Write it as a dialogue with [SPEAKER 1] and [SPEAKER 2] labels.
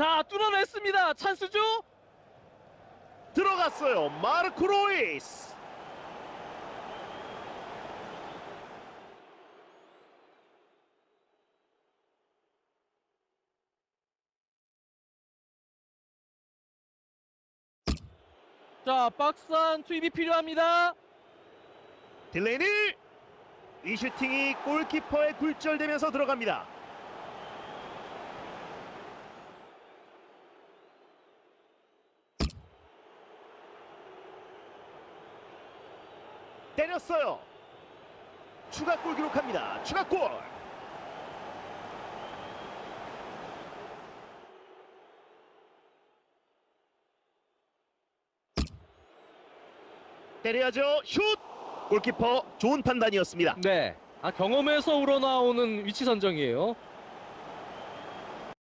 [SPEAKER 1] 자, 뚫어냈습니다. 찬스죠?
[SPEAKER 2] 들어갔어요. 마르코 로이스.
[SPEAKER 1] 자, 박스안 투입이 필요합니다.
[SPEAKER 2] 딜레니 이 슈팅이 골키퍼에 굴절되면서 들어갑니다. 때렸어요. 추가골 기록합니다. 추가골. 때려야죠. 슛! 골키퍼 좋은 판단이었습니다.
[SPEAKER 1] 네. 아, 경험에서 우러나오는 위치 선정이에요.